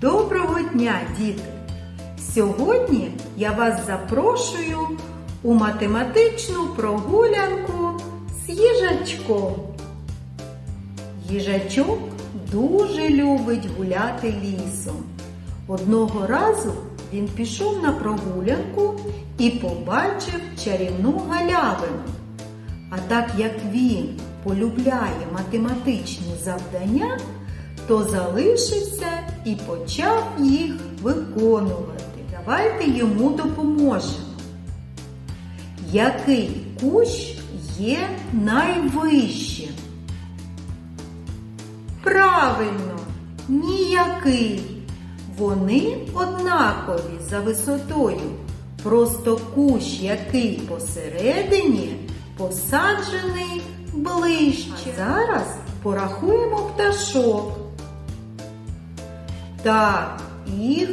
Доброго дня, діти! Сьогодні я вас запрошую у математичну прогулянку з їжачком. Їжачок дуже любить гуляти лісом. Одного разу він пішов на прогулянку і побачив чарівну галявину. А так як він полюбляє математичні завдання, то залишився і почав їх виконувати. Давайте йому допоможемо. Який кущ є найвищим? Правильно, ніякий. Вони однакові за висотою. Просто кущ, який посередині, посаджений ближче. А зараз порахуємо пташок. Так, їх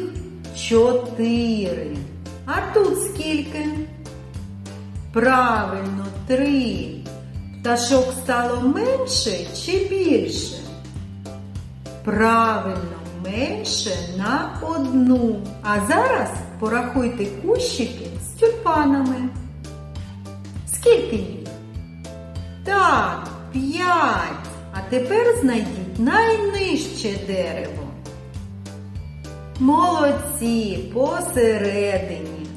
чотири. А тут скільки? Правильно, три. Пташок стало менше чи більше? Правильно, менше на одну. А зараз порахуйте кущики з тюльпанами. Скільки їх? Так, п'ять. А тепер знайдіть найнижче дерево. Молодці посередині.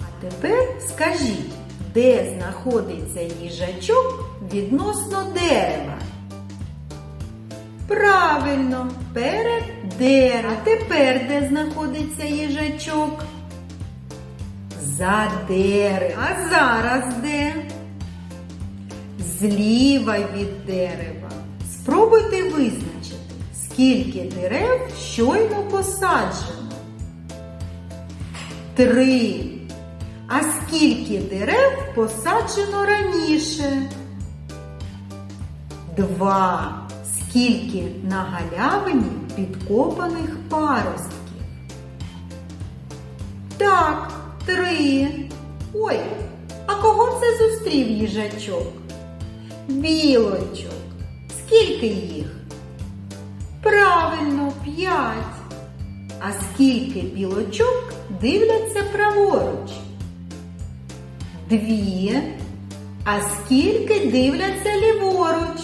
А тепер скажіть, де знаходиться їжачок відносно дерева? Правильно, перед деревом. А тепер де знаходиться їжачок? За деревом. А зараз де? Зліва від дерева. Спробуйте визначити, скільки дерев щойно посаджено. Три. А скільки дерев посаджено раніше? Два. Скільки на галявині підкопаних паростків? Так, три. Ой, а кого це зустрів їжачок? Білочок. Скільки їх? Правильно, п'ять. А скільки білочок дивляться праворуч? Дві. А скільки дивляться ліворуч?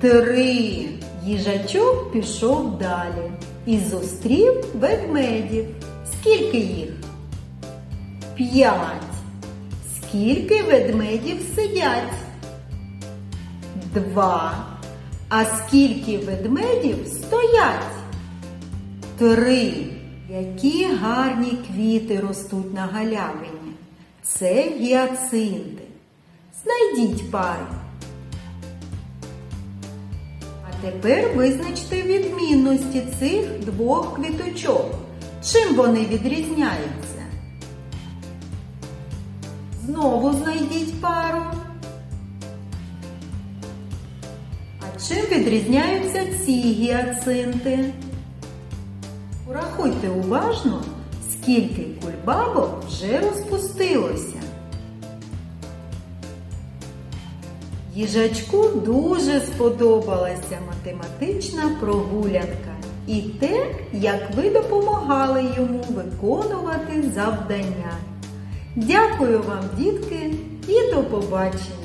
Три. Їжачок пішов далі і зустрів ведмедів. Скільки їх? П'ять. Скільки ведмедів сидять? Два. А скільки ведмедів стоять? Три. Які гарні квіти ростуть на галявині. Це гіацинти. Знайдіть пару. А тепер визначте відмінності цих двох квіточок. Чим вони відрізняються? Знову знайдіть пару. Чим відрізняються ці гіацинти? Порахуйте уважно, скільки кульбабок вже розпустилося. Їжачку дуже сподобалася математична прогулянка і те, як ви допомагали йому виконувати завдання. Дякую вам, дітки, і до побачення!